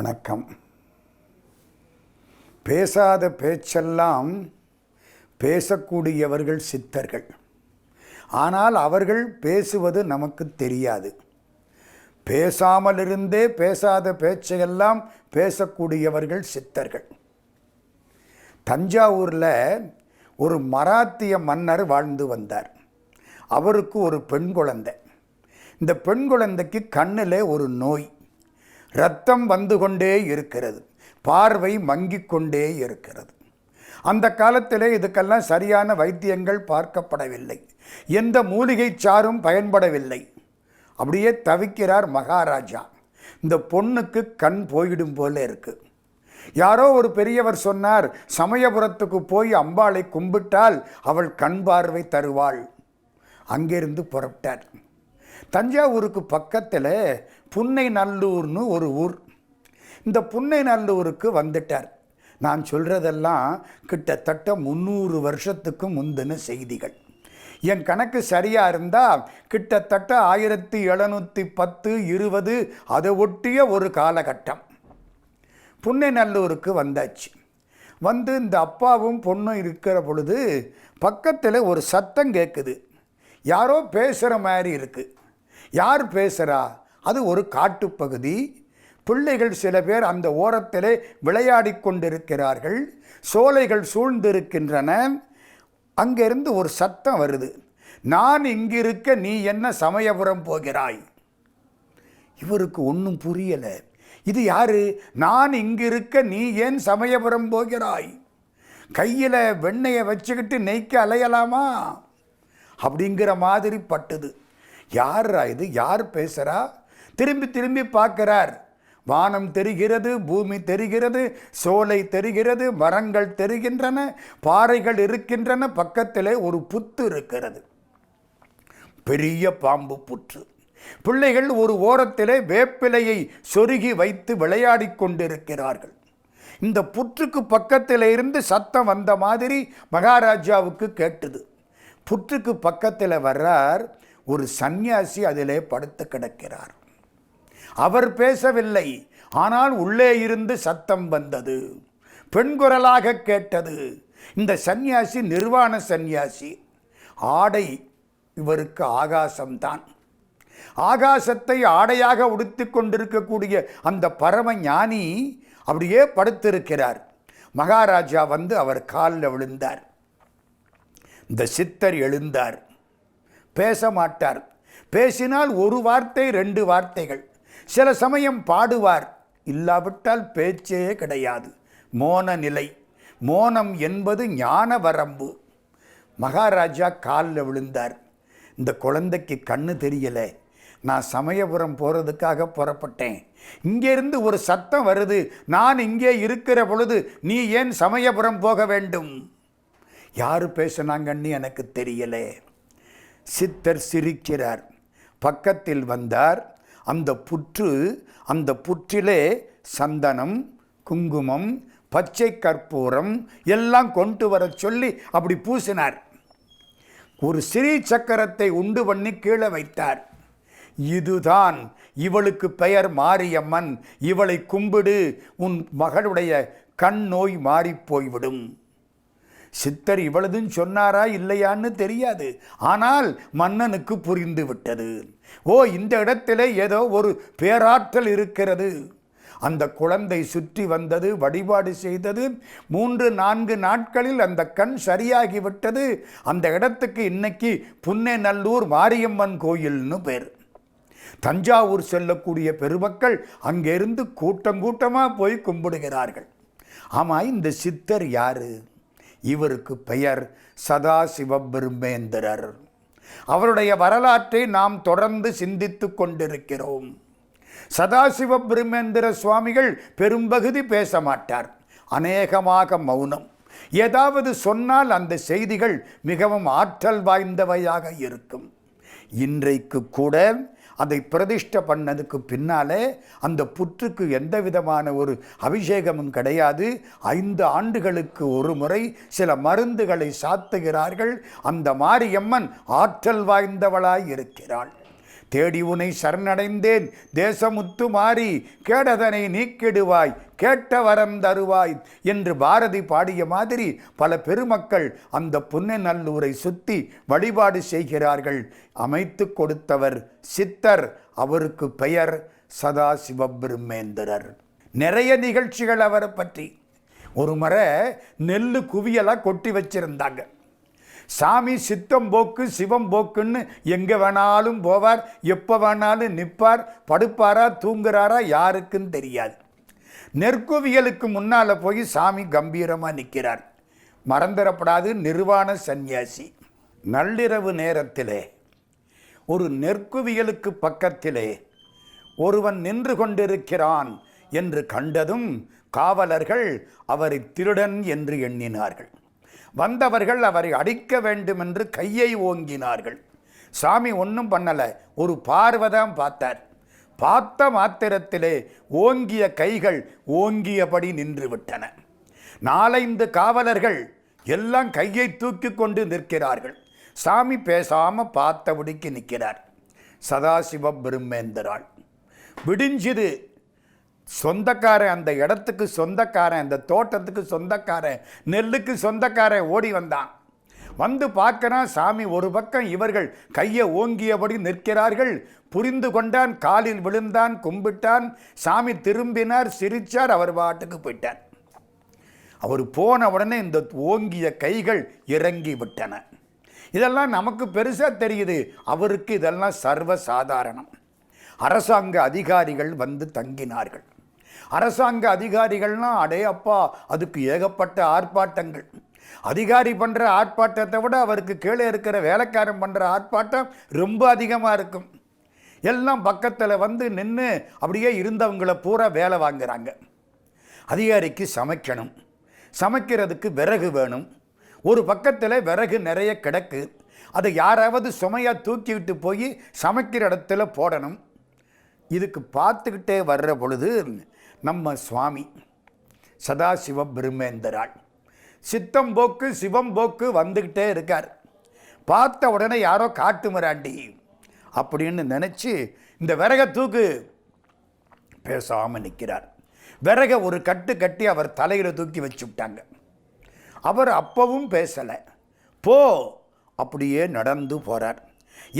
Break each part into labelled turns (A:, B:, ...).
A: வணக்கம். பேசாத பேச்செல்லாம் பேசக்கூடியவர்கள் சித்தர்கள். ஆனால் அவர்கள் பேசுவது நமக்கு தெரியாது. பேசாமலிருந்தே பேசாத பேச்சையெல்லாம் பேசக்கூடியவர்கள் சித்தர்கள். தஞ்சாவூரில் ஒரு மராத்திய மன்னர் வாழ்ந்து வந்தார். அவருக்கு ஒரு பெண் குழந்தை. இந்த பெண் குழந்தைக்கு கண்ணில் ஒரு நோய். ரத்தம் வந்து கொண்டே இருக்கிறது. பார்வை மங்கிக் கொண்டே இருக்கிறது. அந்த காலத்தில் இதுக்கெல்லாம் சரியான வைத்தியங்கள் பார்க்கப்படவில்லை. எந்த மூலிகை சாரும் பயன்படவில்லை. அப்படியே தவிக்கிறார் மகாராஜா. இந்த பொண்ணுக்கு கண் போயிடும் போல இருக்குது யாரோ ஒரு பெரியவர் சொன்னார் சமயபுரத்துக்கு போய் அம்பாளை கும்பிட்டால் அவள் கண் பார்வை தருவாள். அங்கிருந்து புறப்பட்டார். தஞ்சாவூருக்கு பக்கத்தில் புன்னை நல்லூர்னு ஒரு ஊர். இந்த புன்னை நல்லூருக்கு வந்துட்டார். நான் சொல்கிறதெல்லாம் கிட்டத்தட்ட முந்நூறு வருஷத்துக்கு முந்தின செய்திகள். என் கணக்கு சரியாக இருந்தால் கிட்டத்தட்ட ஆயிரத்தி எழுநூற்றி பத்து இருபது அதை ஒட்டிய ஒரு காலகட்டம். புன்னைநல்லூருக்கு வந்தாச்சு. வந்து இந்த அப்பாவும் பொண்ணும் இருக்கிற பொழுது பக்கத்தில் ஒரு சத்தம் கேட்குது யாரோ பேசுகிற மாதிரி இருக்குது யார் பேசுகிறா அது ஒரு காட்டுப்பகுதி. பிள்ளைகள் சில பேர் அந்த ஓரத்திலே விளையாடி கொண்டிருக்கிறார்கள். சோலைகள் சூழ்ந்திருக்கின்றன. அங்கிருந்து ஒரு சத்தம் வருது. நான் இங்கிருக்க நீ என்ன சமயபுரம் போகிறாய்? இவருக்கு ஒன்றும் புரியலை. இது யாரு? நான் இங்கிருக்க நீ ஏன் சமயபுரம் போகிறாய்? கையில் வெண்ணெயை வச்சுக்கிட்டு நெய்க்க அலையலாமா? அப்படிங்கிற மாதிரி பட்டுது. யாரா இது? யார் பேசுகிறா திரும்பி திரும்பி பார்க்கிறார். வானம் தெரிகிறது பூமி தெரிகிறது சோலை தெரிகிறது மரங்கள் தெரிகின்றன பாறைகள் இருக்கின்றன பக்கத்திலே ஒரு புத்து இருக்கிறது. பெரிய பாம்பு புற்று. பிள்ளைகள் ஒரு ஓரத்திலே வேப்பிலையை சொருகி வைத்து விளையாடி கொண்டிருக்கிறார்கள். இந்த புற்றுக்கு பக்கத்தில் இருந்து சத்தம் வந்த மாதிரி மகாராஜாவுக்கு கேட்டுது. புற்றுக்கு பக்கத்தில் வர்றார் ஒரு சந்நியாசி அதிலே படுத்து கிடக்கிறார். அவர் பேசவில்லை. ஆனால் உள்ளே இருந்து சத்தம் வந்தது. பெண் குரலாக கேட்டது. இந்த சந்நியாசி நிர்வாண சந்நியாசி. ஆடை இவருக்கு ஆகாசம்தான். ஆகாசத்தை ஆடையாக உடுத்தி கொண்டிருக்கக்கூடிய அந்த பரம ஞானி அப்படியே படுத்திருக்கிறார். மகாராஜா வந்து அவர் காலில் விழுந்தார். இந்த சித்தர் எழுந்தார். பேச மாட்டார். பேசினால் ஒரு வார்த்தை ரெண்டு வார்த்தைகள். சில சமயம் பாடுவார். இல்லாவிட்டால் பேச்சே கிடையாது. மோன நிலை. மோனம் என்பது ஞான வரம்பு. மகாராஜா காலில் விழுந்தார். இந்த குழந்தைக்கு கண்ணு தெரியலை. நான் சமயபுரம் போகிறதுக்காக புறப்பட்டேன். இங்கேருந்து ஒரு சத்தம் வருது. நான் இங்கே இருக்கிற பொழுது நீ ஏன் சமயபுரம் போக வேண்டும்? யார் பேசுனாங்கன்னு எனக்கு தெரியலே. சித்தர் சிரிக்கிறார். பக்கத்தில் வந்தார். அந்த புற்று அந்த புற்றிலே சந்தனம் குங்குமம் பச்சை கற்பூரம் எல்லாம் கொண்டு வர சொல்லி அப்படி பூசினார். ஒரு சிறி சக்கரத்தை உண்டு பண்ணி கீழே வைத்தார். இதுதான் இவளுக்கு பெயர் மாரியம்மன். இவளை கும்பிடு உன் மகளுடைய கண் நோய் மாறிப் போய்விடும். சித்தர் இவளதுன்னு சொன்னாரா இல்லையான்னு தெரியாது. ஆனால் மன்னனுக்கு புரிந்து விட்டது ஓ இந்த இடத்திலே ஏதோ ஒரு பேராற்றல் இருக்கிறது. அந்த குழந்தை சுற்றி வந்தது வழிபாடு செய்தது. மூன்று நான்கு நாட்களில் அந்த கண் சரியாகிவிட்டது. அந்த இடத்துக்கு இன்னைக்கு புன்னைநல்லூர் மாரியம்மன் கோயில்னு பேர். தஞ்சாவூர் செல்லக்கூடிய பெருமக்கள் அங்கிருந்து கூட்டம் கூட்டமாக போய் கும்பிடுகிறார்கள். ஆமாம் இந்த சித்தர் யாரு? இவருக்கு பெயர் சதாசிவபெருமேந்திரர் அவருடைய வரலாற்றை நாம் தொடர்ந்து சிந்தித்து கொண்டிருக்கிறோம். சதாசிவ பிரம்மேந்திர சுவாமிகள் பெரும்பகுதி பேச மாட்டார். அநேகமாக மௌனம். ஏதாவது சொன்னால் அந்த செய்திகள் மிகவும் ஆற்றல் வாய்ந்தவையாக இருக்கும். இன்றைக்கு கூட அதை பிரதிஷ்ட பண்ணதுக்கு பின்னாலே அந்த புற்றுக்கு எந்த விதமான ஒரு அபிஷேகமும் கிடையாது. ஐந்து ஆண்டுகளுக்கு ஒரு முறை சில மருந்துகளை சாத்துகிறார்கள். அந்த மாரியம்மன் ஆற்றல் வாய்ந்தவளாய் இருக்கிறாள். தேடி உனை சரணடைந்தேன். தேசமுத்து மாறி கேடதனை நீக்கிடுவாய். கேட்ட வரம் தருவாய் என்று பாரதி பாடிய மாதிரி பல பெருமக்கள் அந்த புன்னநல்லூரை சுத்தி வழிபாடு செய்கிறார்கள். அமைத்து கொடுத்தவர் சித்தர் அவருக்கு பெயர் சதாசிவபிரமேந்திரர் நிறைய நிகழ்ச்சிகள் அவரை பற்றி. ஒரு முறை நெல் குவியலாக கொட்டி வச்சிருந்தாங்க. சாமி சித்தம் போக்கு சிவம் போக்குன்னு எங்கே வேணாலும் போவார் எப்போ வேணாலும் நிற்பார் படுப்பாரா தூங்குறாரா யாருக்குன்னு தெரியாது. நெற்குவியலுக்கு முன்னால் போய் சாமி கம்பீரமாக நிற்கிறார் மறந்துடப்படாது நிர்வாண சந்நியாசி. நள்ளிரவு நேரத்திலே ஒரு நெற்குவியலுக்கு பக்கத்திலே ஒருவன் நின்று கொண்டிருக்கிறான் என்று கண்டதும் காவலர்கள் அவரை திருடன் என்று எண்ணினார்கள். வந்தவர்கள் அவரை அடிக்க வேண்டும் என்று கையை ஓங்கினார்கள். சாமி ஒன்றும் பண்ணலை. ஒரு பார்வைதான் பார்த்தார். பார்த்த மாத்திரத்திலே ஓங்கிய கைகள் ஓங்கியபடி நின்று விட்டன நாலைந்து காவலர்கள் எல்லாம் கையை தூக்கி கொண்டு நிற்கிறார்கள். சாமி பேசாமல் பார்த்தபடிக்கு நிற்கிறார். சதாசிவ பிரம்மேந்திராள். விடிஞ்சிது. சொந்தக்காரன் அந்த இடத்துக்கு சொந்தக்காரன் அந்த தோட்டத்துக்கு சொந்தக்காரன் நெல்லுக்கு சொந்தக்காரன் ஓடி வந்தான். வந்து பார்க்கறான் சாமி ஒரு பக்கம் இவர்கள் கையை ஓங்கியபடி நிற்கிறார்கள். புரிந்து கொண்டான் காலில் விழுந்தான் கும்பிட்டான். சாமி திரும்பினார் சிரிச்சார் அவர் பாட்டுக்கு போயிட்டார். அவர் போன உடனே இந்த ஓங்கிய கைகள் இறங்கி விட்டன. இதெல்லாம் நமக்கு பெருசாக தெரியுது. அவருக்கு இதெல்லாம் சர்வ சாதாரணம். அரசாங்க அதிகாரிகள் வந்து தங்கினார்கள். அரசாங்க அதிகாரிகள்னா அடே அப்பா அதுக்கு ஏகப்பட்ட ஆர்ப்பாட்டங்கள். அதிகாரி பண்ணுற ஆர்ப்பாட்டத்தை விட அவருக்கு கீழே இருக்கிற வேலைக்காரன் பண்ணுற ஆர்ப்பாட்டம் ரொம்ப அதிகமாக இருக்கும். எல்லாம் பக்கத்தில் வந்து நின்று அப்படியே இருந்தவங்கள பூரா வேலை வாங்குகிறாங்க அதிகாரிக்கு சமைக்கணும். சமைக்கிறதுக்கு விறகு வேணும். ஒரு பக்கத்தில் விறகு நிறைய கிடக்கு. அதை யாராவது சுமையாக தூக்கிவிட்டு போய் சமைக்கிற இடத்துல போடணும். இதுக்கு பார்த்துக்கிட்டே வர்ற பொழுது நம்ம சுவாமி சதாசிவ பிரம்மேந்தராள். சித்தம் போக்கு சிவம் போக்கு வந்துக்கிட்டே இருக்கார். பார்த்த உடனே யாரோ காட்டு மிராண்டி அப்படின்னு நினச்சி இந்த விறக தூக்கு பேசாமல் நிற்கிறார் விறக ஒரு கட்டு கட்டி அவர் தலையில் தூக்கி வச்சு விட்டாங்க அவர் அப்பவும் பேசலை. போ அப்படியே நடந்து போகிறார்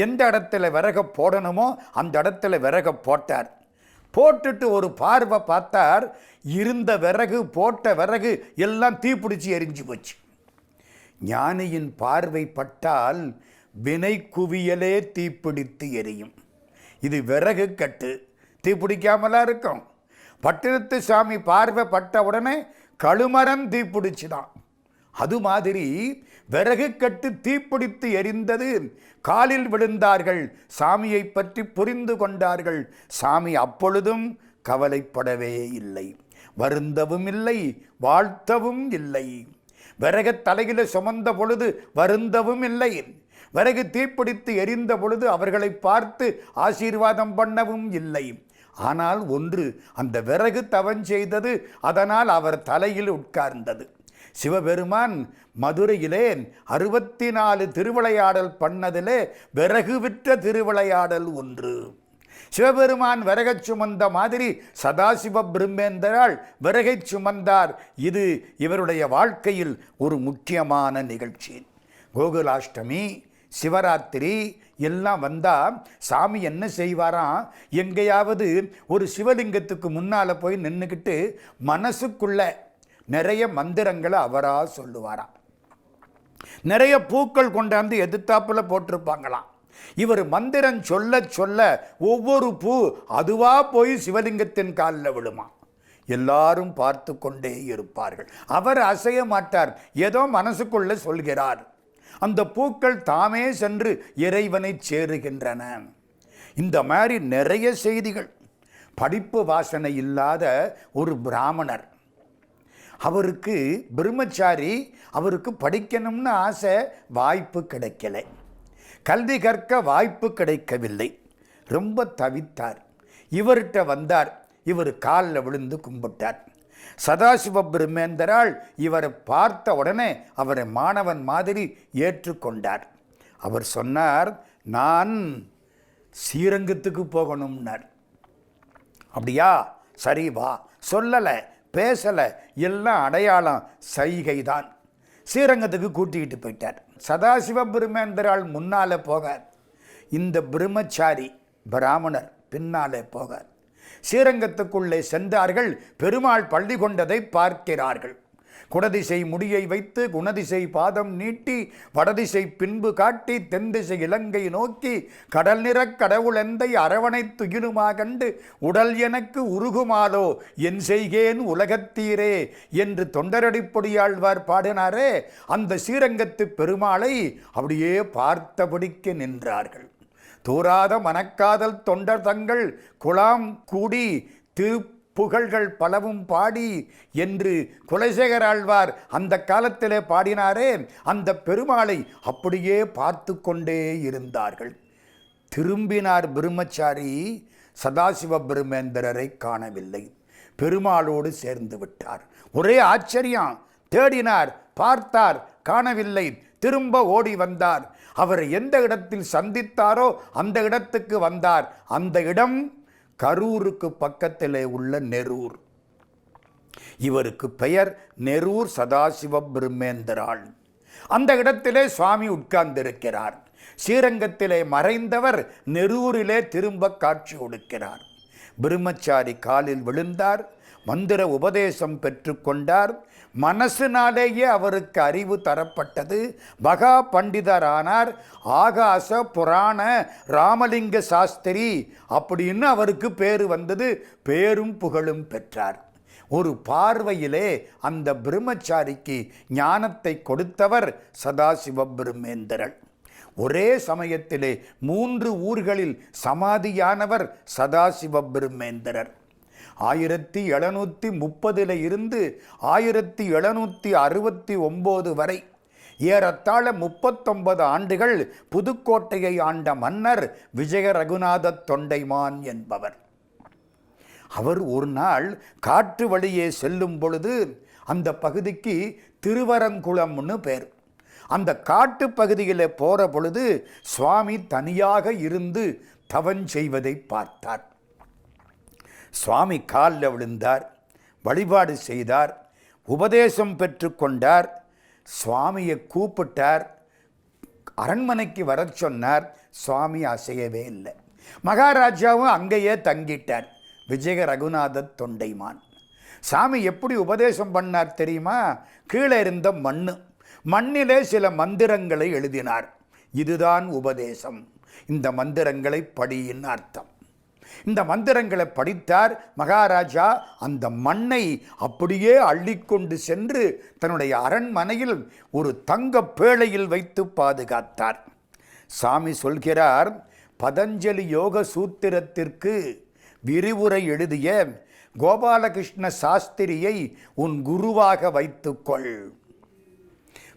A: எந்த இடத்துல விறக போடணுமோ அந்த இடத்துல விறக போட்டார். போட்டுட்டு ஒரு பார்வை பார்த்தார் இருந்த விறகு போட்ட விறகு எல்லாம் தீப்பிடிச்சு எரிஞ்சு போச்சு. ஞானியின் பார்வை பட்டால் வினை குவியலே தீப்பிடித்து எரியும். இது விறகு கட்டு தீப்பிடிக்காமலாம் இருக்கும். பட்டினத்து சாமி பார்வை பட்ட உடனே கழுமரம் தீப்பிடிச்சுதான் அது மாதிரி விறகு கட்டு தீப்பிடித்து எரிந்தது. காலில் விழுந்தார்கள். சாமியை பற்றி புரிந்து கொண்டார்கள். சாமி அப்பொழுதும் கவலைப்படவே இல்லை. வருந்தவும் இல்லை வாழ்த்தவும் இல்லை. விறகு தலையில சுமந்த பொழுது வருந்தவும் இல்லை. விறகு தீப்பிடித்து எரிந்த பொழுது அவர்களை பார்த்து ஆசீர்வாதம் பண்ணவும் இல்லை. ஆனால் ஒன்று அந்த விறகு தவஞ்செய்தது அதனால் அவர் தலையில் உட்கார்ந்தது. சிவபெருமான் மதுரையிலே அறுபத்தி நாலு திருவிளையாடல் பண்ணதிலே விறகு விற்ற திருவிளையாடல் ஒன்று. சிவபெருமான் விறகச் சுமந்த மாதிரி சதாசிவ பிரம்மேந்தரால் விறகைச் சுமந்தார். இது இவருடைய வாழ்க்கையில் ஒரு முக்கியமான நிகழ்ச்சி. கோகுலாஷ்டமி சிவராத்திரி எல்லாம் வந்தால் சாமி என்ன செய்வாராம் எங்கேயாவது ஒரு சிவலிங்கத்துக்கு முன்னால் போய் நின்றுக்கிட்டு மனசுக்குள்ள நிறைய மந்திரங்களை அவராக சொல்லுவாராம். நிறைய பூக்கள் கொண்டாந்து எதிர்த்தாப்புல போட்டிருப்பாங்களாம். இவர் மந்திரம் சொல்ல சொல்ல ஒவ்வொரு பூ அதுவா போய் சிவலிங்கத்தின் காலில் விழுமா எல்லாரும் பார்த்து கொண்டே இருப்பார்கள். அவர் அசைய மாட்டார். ஏதோ மனசுக்குள்ள சொல்கிறார். அந்த பூக்கள் தாமே சென்று இறைவனை சேருகின்றன. இந்த மாதிரி நிறைய செய்திகள். படிப்பு வாசனை இல்லாத ஒரு பிராமணர் அவருக்கு பிரம்மச்சாரி அவருக்கு படிக்கணும்னு ஆசை வாய்ப்பு கிடைக்கல. கல்வி கற்க வாய்ப்பு கிடைக்கவில்லை. ரொம்ப தவித்தார். இவர்கிட்ட வந்தார். இவர் காலில் விழுந்து கும்பிட்டார். சதாசிவ பிரம்மேந்தரால் இவரை பார்த்த உடனே அவரை மாணவன் மாதிரி ஏற்றுக்கொண்டார். அவர் சொன்னார் நான் ஸ்ரீரங்கத்துக்கு போகணும்னார். அப்படியா? சரி வா. சொல்லலை. பேசலை எல்லாம் அடையாளம் சைகை தான் ஸ்ரீரங்கத்துக்கு கூட்டிக்கிட்டு போயிட்டார். சதாசிவ பிரம்மேந்திரால் முன்னாலே போகார். இந்த பிரம்மச்சாரி பிராமணர் பின்னாலே போகார். ஸ்ரீரங்கத்துக்குள்ளே சென்றார்கள் பெருமாள் பள்ளி கொண்டதை பார்க்கிறார்கள். குடதிசை முடியை வைத்து குணதிசை பாதம் நீட்டி வடதிசை பின்பு காட்டி தென்திசை இலங்கை நோக்கி கடல் நிறக் கடவுளெந்தை அரவணைத் துயிலுமா கண்டு உடல் எனக்கு உருகுமாலோ என் செய்கேன் உலகத்தீரே என்று தொண்டரடிப்பொடியாழ்வார் பாடினாரே அந்த ஸ்ரீரங்கத்து பெருமாளை அப்படியே பார்த்தபடிக்கு நின்றார்கள். தூராத மனக்காதல் தொண்டர் தங்கள் குலாம் கூடி புகழ்கள் பலவும் பாடி என்று குலசேகர் ஆழ்வார் அந்த காலத்திலே பாடினாரே. அந்த பெருமாளை அப்படியே பார்த்து கொண்டே இருந்தார்கள். திரும்பினார் பிரம்மச்சாரி சதாசிவ பிரம்மேந்திரரை காணவில்லை. பெருமாளோடு சேர்ந்து விட்டார். ஒரே ஆச்சரியம் தேடினார் பார்த்தார் காணவில்லை. திரும்ப ஓடி வந்தார். அவர் எந்த இடத்தில் சந்தித்தாரோ அந்த இடத்துக்கு வந்தார். அந்த இடம் கரூருக்கு பக்கத்திலே உள்ள நெரூர். இவருக்கு பெயர் நெரூர் சதாசிவ பிரம்மேந்திராள் அந்த இடத்திலே சுவாமி உட்கார்ந்திருக்கிறார். ஸ்ரீரங்கத்திலே மறைந்தவர் நெரூரிலே திரும்ப காட்சி கொடுக்கிறார். பிரம்மச்சாரி காலில் விழுந்தார். மந்திர உபதேசம் பெற்றுக்கொண்டார் மனசினாலேயே அவருக்கு அறிவு தரப்பட்டது. மகா பண்டிதரானார். ஆகாச புராண ராமலிங்க சாஸ்திரி அப்படின்னு அவருக்கு பேர் வந்தது. பேரும் புகழும் பெற்றார். ஒரு பார்வையிலே அந்த பிரம்மச்சாரிக்கு ஞானத்தை கொடுத்தவர் சதாசிவ பிரம்மேந்திரன். ஒரே சமயத்திலே மூன்று ஊர்களில் சமாதியானவர் சதாசிவ பிரம்மேந்திரர். ஆயிரத்தி எழுநூற்றி முப்பதில் இருந்து ஆயிரத்தி எழுநூற்றி அறுபத்தி ஒம்பது வரை ஏறத்தாழ முப்பத்தொன்பது ஆண்டுகள் புதுக்கோட்டையை ஆண்ட மன்னர் விஜய ரகுநாத தொண்டைமான் என்பவர். அவர் ஒரு நாள் காற்று வழியே செல்லும் பொழுது அந்த பகுதிக்கு திருவரங்குளம்னு பேர். அந்த காட்டு பகுதியில் போகிற பொழுது சுவாமி தனியாக இருந்து தவன் செய்வதை பார்த்தார். சுவாமி காலில் விழுந்தார் வழிபாடு செய்தார் உபதேசம் பெற்றுக்கொண்டார் சுவாமியை கூப்பிட்டார் அரண்மனைக்கு வரச் சொன்னார் சுவாமி அசையவே இல்லை. மகாராஜாவும் அங்கேயே தங்கிட்டார் விஜய ரகுநாத தொண்டைமான். சாமி எப்படி உபதேசம் பண்ணார் தெரியுமா? கீழே இருந்த மண்ணு. மண்ணிலே சில மந்திரங்களை எழுதினார். இதுதான் உபதேசம். இந்த மந்திரங்களை படியின் அர்த்தம். இந்த மந்திரங்களை படித்தார் மகாராஜா. அந்த மண்ணை அப்படியே அள்ளிக்கொண்டு சென்று தன்னுடைய அரண்மனையில் ஒரு தங்க பேழையில் வைத்து பாதுகாத்தார். சாமி சொல்கிறார் பதஞ்சலி யோக சூத்திரத்திற்கு விரிவுரை எழுதிய கோபாலகிருஷ்ண சாஸ்திரியை உன் குருவாக வைத்துக்கொள்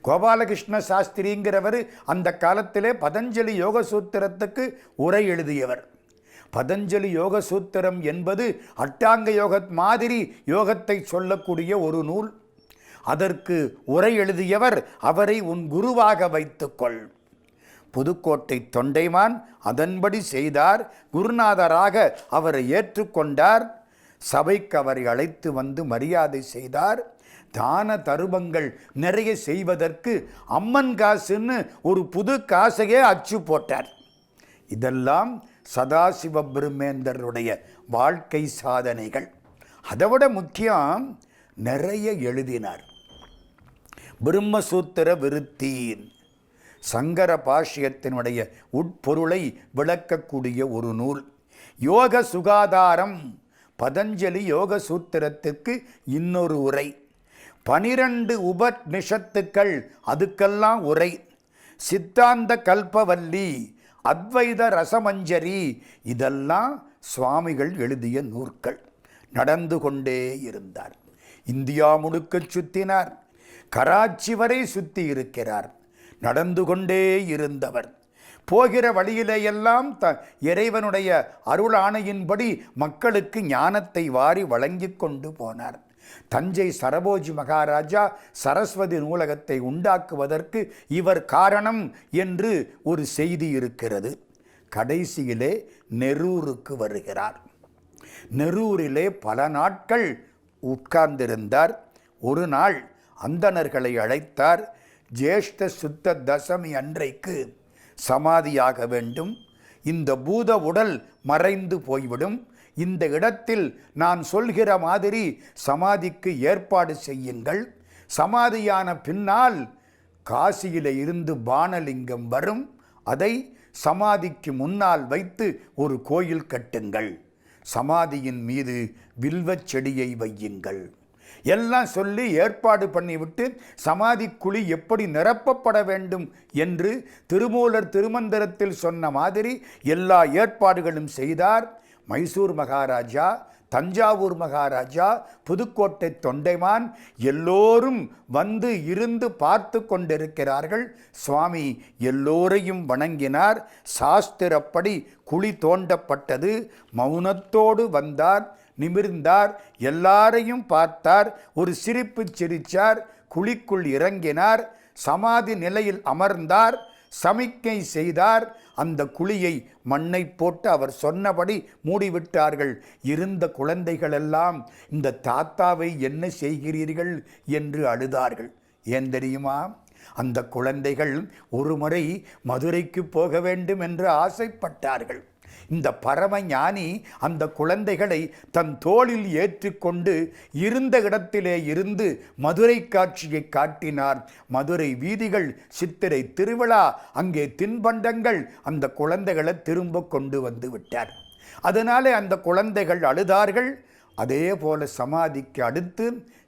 A: கோபாலகிருஷ்ண சாஸ்திரிங்கிறவர் அந்த காலத்திலே பதஞ்சலி யோக சூத்திரத்துக்கு உரை எழுதியவர். பதஞ்சலி யோக சூத்திரம் என்பது அட்டாங்க யோக மாதிரி யோகத்தை சொல்லக்கூடிய ஒரு நூல். அதற்கு உரை எழுதியவர் அவரை உன் குருவாக வைத்துக்கொள். புதுக்கோட்டை தொண்டைமான் அதன்படி செய்தார். குருநாதராக அவரை ஏற்றுக்கொண்டார். சபைக்கு அவரை அழைத்து வந்து மரியாதை செய்தார். தான தருபங்கள் நிறைய செய்வதற்கு அம்மன் காசுன்னு ஒரு புது காசையே அச்சு போட்டார். இதெல்லாம் சதாசிவ பிரம்மேந்தருடைய வாழ்க்கை சாதனைகள். அதை விட முக்கியம் நிறைய எழுதினார். பிரம்மசூத்திர விருத்தீன். சங்கர பாஷ்யத்தினுடைய உட்பொருளை விளக்கக்கூடிய ஒரு நூல். யோக சுகாதாரம். பதஞ்சலி யோக சூத்திரத்திற்கு இன்னொரு உரை. பனிரெண்டு உபநிஷத்துக்கள் அதுக்கெல்லாம் உரை. சித்தாந்த கல்பவல்லி அத்வைத ரசமஞ்சரி இதெல்லாம் சுவாமிகள் எழுதிய நூற்கள். நடந்து கொண்டே இருந்தார். இந்தியா முழுக்க சுத்தினார். கராச்சி வரை சுத்தி இருக்கிறார். நடந்து கொண்டே இருந்தவர். போகிற வழியிலேயெல்லாம் த இறைவனுடைய அருளாணையின்படி மக்களுக்கு ஞானத்தை வாரி வழங்கி கொண்டு போனார். தஞ்சை சரபோஜி மகாராஜா சரஸ்வதி நூலகத்தை உண்டாக்குவதற்கு இவர் காரணம் என்று ஒரு செய்தி இருக்கிறது. கடைசியிலே நெரூருக்கு வருகிறார். நெரூரிலே பல நாட்கள் உட்கார்ந்திருந்தார். ஒரு நாள் அந்தணர்களை அழைத்தார். ஜேஷ்ட சுத்த தசமி அன்றைக்கு சமாதியாக வேண்டும். இந்த பூத உடல் மறைந்து போய்விடும். இந்த இடத்தில் நான் சொல்கிற மாதிரி சமாதிக்கு ஏற்பாடு செய்யுங்கள். சமாதியான பின்னால் காசியில இருந்து பானலிங்கம் வரும். அதை சமாதிக்கு முன்னால் வைத்து ஒரு கோயில் கட்டுங்கள். சமாதியின் மீது வில்வச் செடியை வையுங்கள். எல்லாம் சொல்லி ஏற்பாடு பண்ணிவிட்டு சமாதி குழி எப்படி நிரப்பப்பட வேண்டும் என்று திருமூலர் திருமந்திரத்தில் சொன்ன மாதிரி எல்லா ஏற்பாடுகளும் செய்தார். மைசூர் மகாராஜா தஞ்சாவூர் மகாராஜா புதுக்கோட்டை தொண்டைமான் எல்லோரும் வந்து இருந்து பார்த்து கொண்டிருக்கிறார்கள். சுவாமி எல்லோரையும் வணங்கினார். சாஸ்திரப்படி குழி தோண்டப்பட்டது. மௌனத்தோடு வந்தார் நிமிர்ந்தார் எல்லாரையும் பார்த்தார். ஒரு சிரிப்பு சிரிச்சார் குழிக்குள் இறங்கினார். சமாதி நிலையில் அமர்ந்தார் சமிக்கை செய்தார். அந்த குழியை மண்ணை போட்டு அவர் சொன்னபடி மூடிவிட்டார்கள். இருந்த குழந்தைகளெல்லாம் இந்த தாத்தாவை என்ன செய்கிறீர்கள்? என்று அழுதார்கள். ஏன் தெரியுமா? அந்த குழந்தைகள் ஒருமுறை மதுரைக்கு போக வேண்டும் என்று ஆசைப்பட்டார்கள். இந்த பரம ஞானி அந்த குழந்தைகளை தன் தோளில் ஏற்றுக்கொண்டு இருந்த இடத்திலே இருந்து மதுரை காட்சியை காட்டினார். மதுரை வீதிகள் சித்திரை திருவிழா அங்கே தின்பண்டங்கள் அந்த குழந்தைகளை திரும்ப கொண்டு வந்து விட்டார். அதனாலே அந்த குழந்தைகள் அழுதார்கள். அதே போல சமாதிக்கு அடுத்து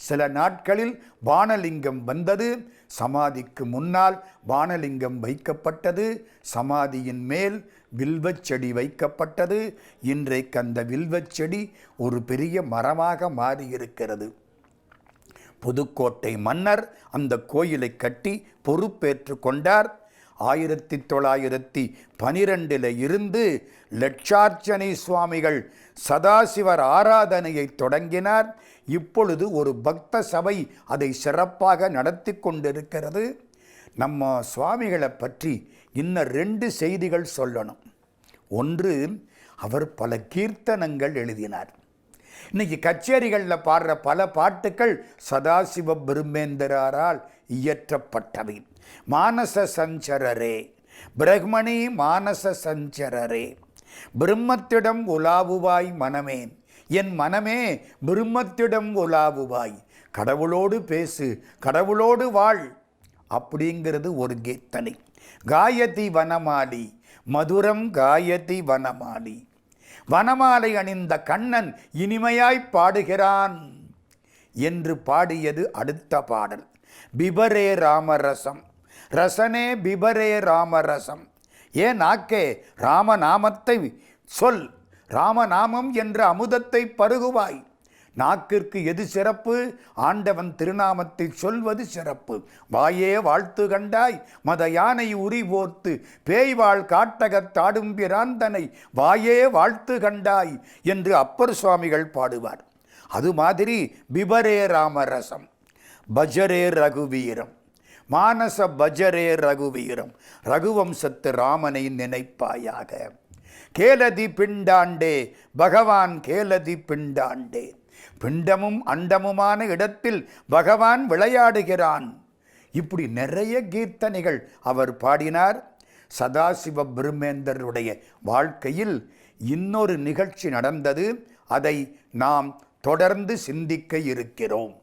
A: சில நாட்களில் வானலிங்கம் வந்தது. சமாதிக்கு முன்னால் வானலிங்கம் வைக்கப்பட்டது சமாதியின் மேல் வில்வச் செடி வைக்கப்பட்டது. இன்றைக்கு அந்த வில்வச் செடி ஒரு பெரிய மரமாக மாறியிருக்கிறது. புதுக்கோட்டை மன்னர் அந்த கோயிலை கட்டி பொறுப்பேற்று கொண்டார். ஆயிரத்தி தொள்ளாயிரத்தி பனிரெண்டில் இருந்து லட்சார்ச்சனை சுவாமிகள் சதாசிவர் ஆராதனையை தொடங்கினார். இப்பொழுது ஒரு பக்த சபை அதை சிறப்பாக நடத்தி கொண்டிருக்கிறது. நம்ம சுவாமிகளை பற்றி இன்னும் ரெண்டு செய்திகள் சொல்லணும். ஒன்று அவர் பல கீர்த்தனங்கள் எழுதினார். இன்னைக்கு கச்சேரிகளில் பாடுற பல பாட்டுக்கள் சதாசிவ பிரம்மேந்திராரால் இயற்றப்பட்டவை. மானச சஞ்சரரே. பிரஹ்மணி மானச சஞ்சரரே. பிரம்மத்திடம் உலாவுவாய் மனமே. என் மனமே பிரம்மத்திடம் உலாவுவாய். கடவுளோடு பேசு கடவுளோடு வாழ். அப்படிங்கிறது ஒரு கீர்த்தனை. காயதி வனமாலி மதுரம் காயதி வனமாலி. வனமாலை அணிந்த கண்ணன் இனிமையாய் பாடுகிறான் என்று பாடியது அடுத்த பாடல். பிபரே ராமரசம் ரசனே பிபரே ராமரசம். ஏன் நாக்கே ராமநாமத்தை சொல் ராமநாமம் என்ற அமுதத்தை பருகுவாய். நாக்கிற்கு எது சிறப்பு? ஆண்டவன் திருநாமத்தை சொல்வது சிறப்பு. வாயே வாழ்த்து கண்டாய் மத யானை உரி போர்த்து பேய்வாள் காட்டகத்தாடும் பிராந்தனை வாயே வாழ்த்து கண்டாய் என்று அப்பர் சுவாமிகள் பாடுவார். அது மாதிரி பிபரே ராமரசம் பஜரே ரகுவீரம் மானச பஜரே ரகுவீரம் ரகுவம்சத்து ராமனை நினைப்பாயாக. கேலதி பிண்டாண்டே பகவான் கேலதி பிண்டாண்டே. பிண்டமும் அண்டமுமான இடத்தில் பகவான் விளையாடுகிறான். இப்படி நிறைய கீர்த்தனைகள் அவர் பாடினார். சதாசிவ பிரம்மேந்தருடைய வாழ்க்கையில் இன்னொரு நிகழ்ச்சி நடந்தது. அதை நாம் தொடர்ந்து சிந்திக்க இருக்கிறோம்.